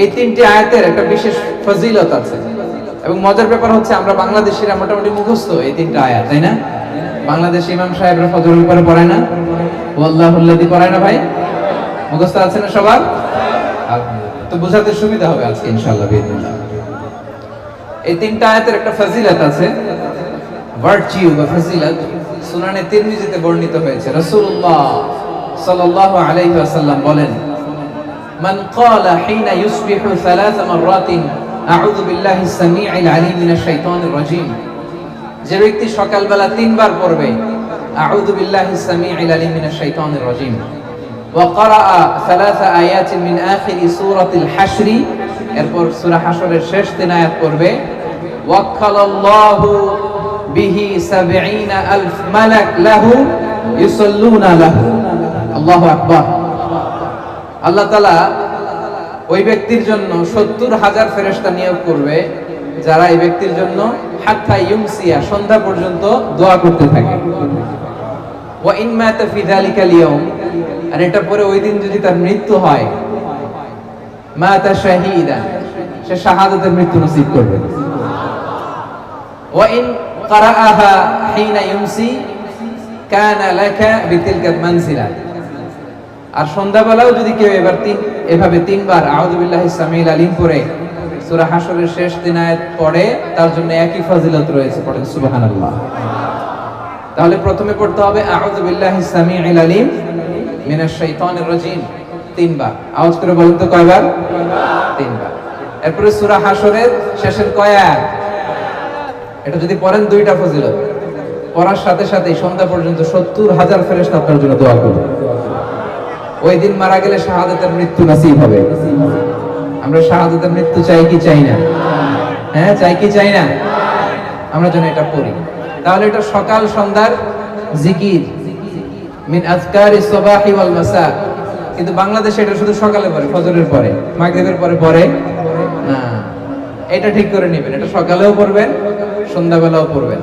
এই তিনটি আয়াতের একটা বিশেষ ফজিলত আছে। এবং মজার ব্যাপার হচ্ছে আমরা বাংলাদেশিরা মোটামুটি মুখস্থ এই তিনটা আয়াত, তাই না? বাংলাদেশ ইমাম সাহেবরা ফজরের উপরে পড়ায় না? ওয়াল্লাহুল্লাদি পড়ায় না ভাই? মুখস্থ আছে না সবার? তো বোঝাতে সুবিধা হবে আজকে, ইনশাআল্লাহ এই তিনটা আয়াতের একটা ফজিলত আছে। ভার্চিউ বা ফজিলত সুনানে তিরমিজিতে বর্ণিত হয়েছে। রাসূলুল্লাহ সাল্লাল্লাহু আলাইহি ওয়াসাল্লাম বলেন من قال حين يصبح ثلاث مرات أعوذ بالله السميع العليم من الشيطان الرجيم যে ব্যক্তি সকালবেলা তিনবার পড়বে আউযু বিল্লাহি সামিউল আলিম মিনাশ শাইতানির রাজিম ওয়া ক্বারাআ সালাসা আয়াতিন মিন আখিরি সূরাতিল হাশর এরপর সূরা হাশরের শেষ তিন আয়াত পড়বে ওয়াক্কালাল্লাহু বিহি 70 আলফ মালাক লাহু ইউসাল্লুনা লাহু আল্লাহু আকবার আল্লাহ তালা ওই ব্যক্তির জন্য সত্তর হাজার ফেরেশতা নিয়োগ করবে, যারা এই ব্যক্তির জন্য হাত্তা ইউমসিয়া সন্ধ্যা পর্যন্ত দোয়া করতে থাকে। ওয়া ইন মাতা ফি যালিকা আর এটা পরে ওই দিন যদি তার মৃত্যু হয়, মাতা শাহীদা, সে শাহাদাতের মৃত্যু নসিব করবে। ওয়া ইন ক্বারাআহা হিনা ইউমসি, কানা লাকা বিতিলকা মানসিলা। আর সন্ধ্যাবেলাও যদি কেউ এবার তিন এভাবে তিনবার আউযুবিল্লাহি সামিল আলিম পড়ে, সূরা হাশরের শেষ তিন আয়াত পড়ে, তার জন্য একই ফজিলত রয়েছে পড়েন সুবহানাল্লাহ। তাহলে প্রথমে পড়তে হবে আলিম তিনবার। আওয়াজ করে বলুন তো কয়বার? তিনবার। এরপরে সূরা হাশরের শেষের কয় আয়াত? এটা যদি পড়েন দুইটা ফজিলত। পড়ার সাথে সাথে সন্ধ্যা পর্যন্ত সত্তর হাজার ফেরেশতা আপনার জন্য দোয়া করবে ওই দিন মারা গেলে শাহাদাতের মৃত্যু নসিব হবে। আমরা শাহাদাতের মৃত্যু চাই কি চাই না? হ্যাঁ চাই কি চাই না? আমরা যেন এটা পড়ি তাহলে এটা সকাল সন্ধ্যার জিকির। মিন আজকারি সবাহি ওয়াল মাসা কিন্তু বাংলাদেশে এটা শুধু সকালে পড়ে, ফজরের পরে। মাগরিবের পরে পড়ে? না। এটা ঠিক করে নেবেন। এটা সকালেও পড়বেন, সন্ধ্যাবেলাও পড়বেন।